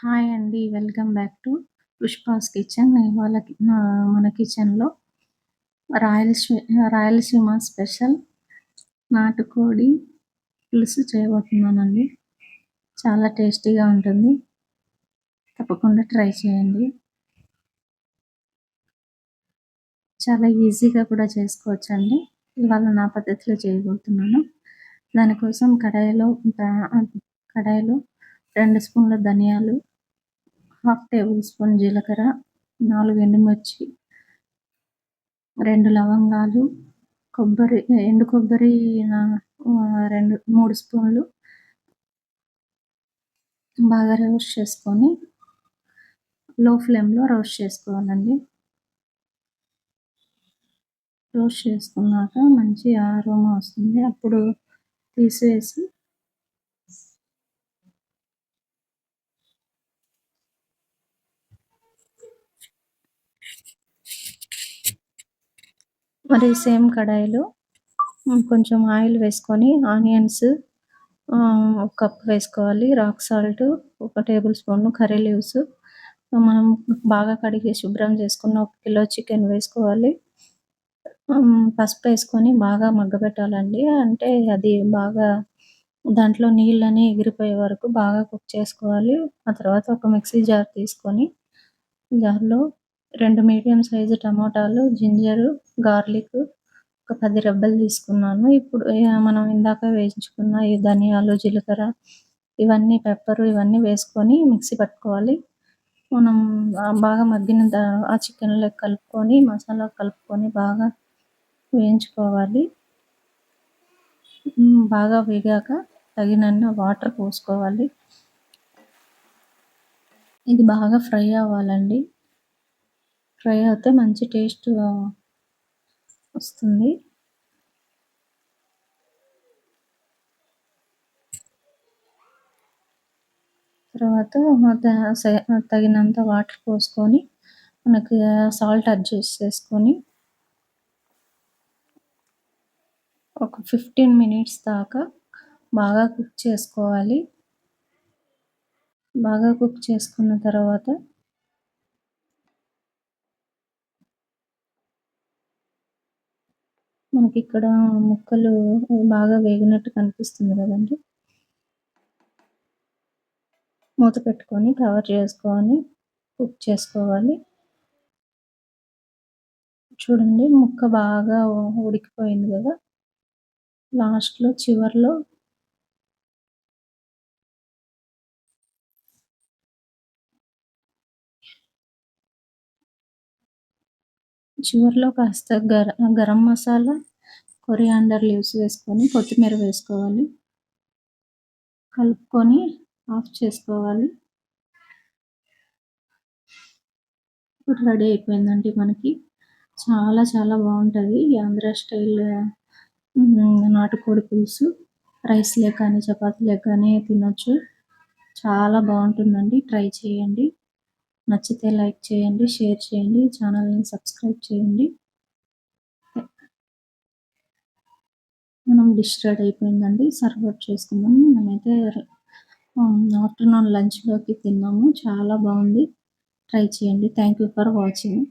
Hi అండి. Welcome back to Pushpa's kitchen. ఇవాళ మన కిచెన్‌లో రాయలసీ రాయలసీమ స్పెషల్ నాటుకోడి పులుసు చేయబోతున్నానండి. చాలా టేస్టీగా ఉంటుంది. తప్పకుండా ట్రై చేయండి. చాలా ఈజీగా కూడా చేసుకోవచ్చండి. ఇవాళ నా పద్ధతిలో చేయబోతున్నాను. దానికోసం కడాయిలో కడాయిలో రెండు స్పూన్ల ధనియాలు, హాఫ్ టేబుల్ స్పూన్ జీలకర్ర, నాలుగు ఎండుమిర్చి, రెండు లవంగాలు, కొబ్బరి ఎండు కొబ్బరి రెండు మూడు స్పూన్లు బాగా రోస్ట్ చేసుకొని లో ఫ్లేమ్‌లో రోస్ట్ చేసుకోవాలండి. రోస్ట్ చేసుకున్నాక మంచి ఆరోమా వస్తుంది. అప్పుడు తీసేసి మరి సేమ్ కడాయిలో కొంచెం ఆయిల్ వేసుకొని ఆనియన్స్ ఒక కప్ వేసుకోవాలి. రాక్ సాల్ట్ ఒక టేబుల్ స్పూన్ కర్రీ లీవ్స్ మనం బాగా కడిగి శుభ్రం చేసుకున్న ఒక కిలో చికెన్ వేసుకోవాలి. పసుపు వేసుకొని బాగా మగ్గబెట్టాలండి. అంటే అది బాగా దాంట్లో నీళ్ళని ఎగిరిపోయే వరకు బాగా కుక్ చేసుకోవాలి. ఆ తర్వాత ఒక మిక్సీ జార్ తీసుకొని జార్‌లో రెండు మీడియం సైజు టమాటాలు, జింజరు గార్లిక్ ఒక పది రెబ్బలు తీసుకున్నాను. ఇప్పుడు మనం ఇందాక వేయించుకున్న ఈ ధనియాలు, జీలకర్ర ఇవన్నీ పెప్పర్ ఇవన్నీ వేసుకొని మిక్సీ పట్టుకోవాలి. మనం బాగా మగ్గిన ఆ చికెన్‌లో కలుపుకొని మసాలా కలుపుకొని బాగా వేయించుకోవాలి. బాగా వేగాక తగినన్న వాటర్ పోసుకోవాలి. ఇది బాగా ఫ్రై అవ్వాలండి. ఫ్రై అయితే మంచి టేస్ట్ వస్తుంది. తర్వాత తగినంత వాటర్ పోసుకొని మనకి సాల్ట్ అడ్జస్ట్ చేసుకొని ఒక 15 మినిట్స్ దాకా బాగా కుక్ చేసుకోవాలి. బాగా కుక్ చేసుకున్న తర్వాత మనకి ఇక్కడ ముక్కలు బాగా వేగినట్టు కనిపిస్తుంది కదండి మూత పెట్టుకొని కవర్ చేసుకొని కుక్ చేసుకోవాలి. చూడండి ముక్క బాగా ఉడికిపోయింది కదా! లాస్ట్‌లో చివర్లో చివరిలో కాస్త గర గరం మసాలా, కొరియాండర్ లీవ్స్ వేసుకొని కొత్తిమీర వేసుకోవాలి. కలుపుకొని ఆఫ్ చేసుకోవాలి. ఇప్పుడు రెడీ అయిపోయిందండి మనకి. చాలా చాలా బాగుంటుంది. ఆంధ్ర స్టైల్ నాటుకోడి పులుసు రైస్‌లోకి కానీ, చపాతీలే కానీ తినొచ్చు. చాలా బాగుంటుందండి. ట్రై చేయండి. నచ్చితే లైక్ చేయండి, షేర్ చేయండి, ఛానల్‌ని సబ్స్క్రైబ్ చేయండి. మనం డిష్ రెడీ అయిపోయిందండి. సర్వ్ చేసుకుందాం. మేమైతే ఆఫ్టర్‌నూన్ లంచ్‌లోకి తిన్నాము. చాలా బాగుంది. ట్రై చేయండి. Thank you for watching.